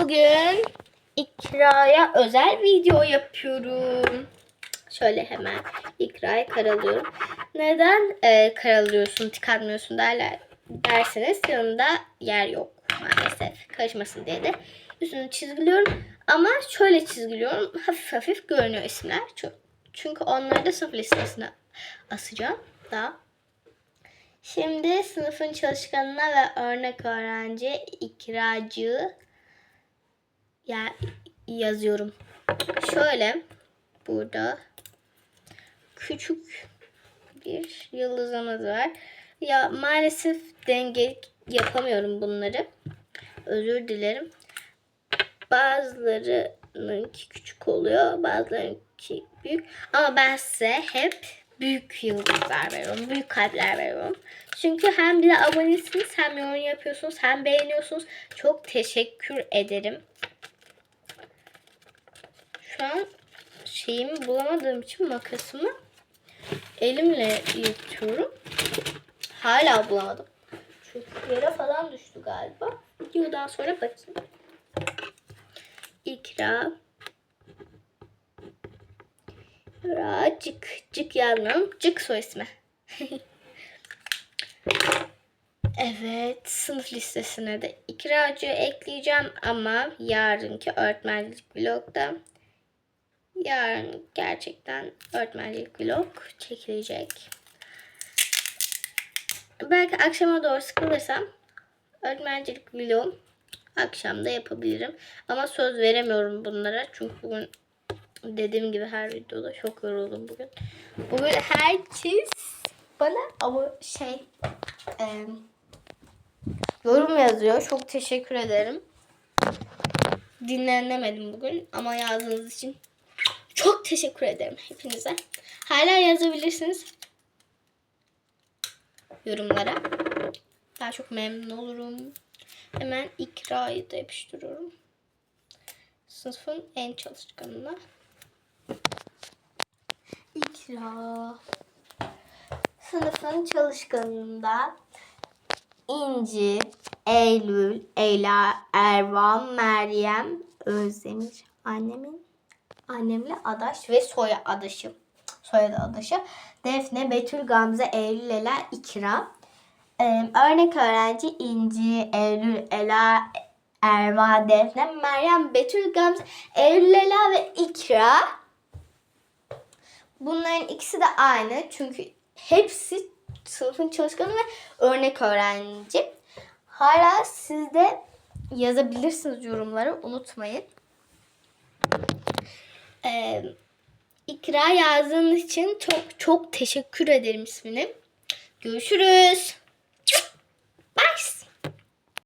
Bugün İkra'ya özel video yapıyorum. Şöyle hemen İkra'yı karalıyorum. Neden e, karalıyorsun, tıkanmıyorsun derler derseniz yanında yer yok maalesef. Karışmasın diye de üstünü çizgiliyorum. Ama şöyle çizgiliyorum. Hafif hafif görünüyor isimler. Çü- Çünkü onları da sınıf listesine asacağım. Daha. Şimdi sınıfın çalışkanına ve örnek öğrenci ikracı ya yazıyorum. Şöyle burada küçük bir yıldızımız var. Ya maalesef denge yapamıyorum bunları. Özür dilerim. Bazılarınınki küçük oluyor, bazılarınınki büyük. Ama ben size hep büyük yıldızlar veriyorum, büyük kalpler veriyorum. Çünkü hem bir de abonesiniz, hem yorum yapıyorsunuz, hem beğeniyorsunuz. Çok teşekkür ederim. Şu an şeyimi bulamadığım için makasımı elimle yırtıyorum. Hala bulamadım. Çünkü yere falan düştü galiba. Videodan sonra bakayım. İkra. Ra cık. Cık yazmıyorum. Cık soy ismi. evet. Sınıf listesine de ikracı ekleyeceğim ama yarınki öğretmenlik vlogda yarın gerçekten öğretmenlik vlog çekilecek. Belki akşama doğru sıkılırsam öğretmencilik vlog akşam da yapabilirim. Ama söz veremiyorum bunlara. Çünkü bugün dediğim gibi her videoda çok yoruldum bugün. Bugün herkes bana ama şey e, yorum yazıyor. Çok teşekkür ederim. Dinlenemedim bugün ama yazdığınız için çok teşekkür ederim hepinize. Hala yazabilirsiniz yorumlara. Daha çok memnun olurum. Hemen ikrayı da yapıştırıyorum. Sınıfın en çalışkanına. İkra. Sınıfın çalışkanında İnci, Eylül, Ela, Ervan, Meryem, Özdemir, annemin annemle adaş ve soy adaşım. Soyadı adaşı. Defne, Betül, Gamze, Eylül, Ela, İkra. Ee, örnek öğrenci İnci, Eylül, Ela, Erva, Defne, Meryem, Betül, Gamze, Eylül, Ela ve İkra. Bunların ikisi de aynı. Çünkü hepsi sınıfın çalışkanı ve örnek öğrenci. Hala siz de yazabilirsiniz yorumları. Unutmayın e, ikra yazdığın için çok çok teşekkür ederim ismini. Görüşürüz. Bye.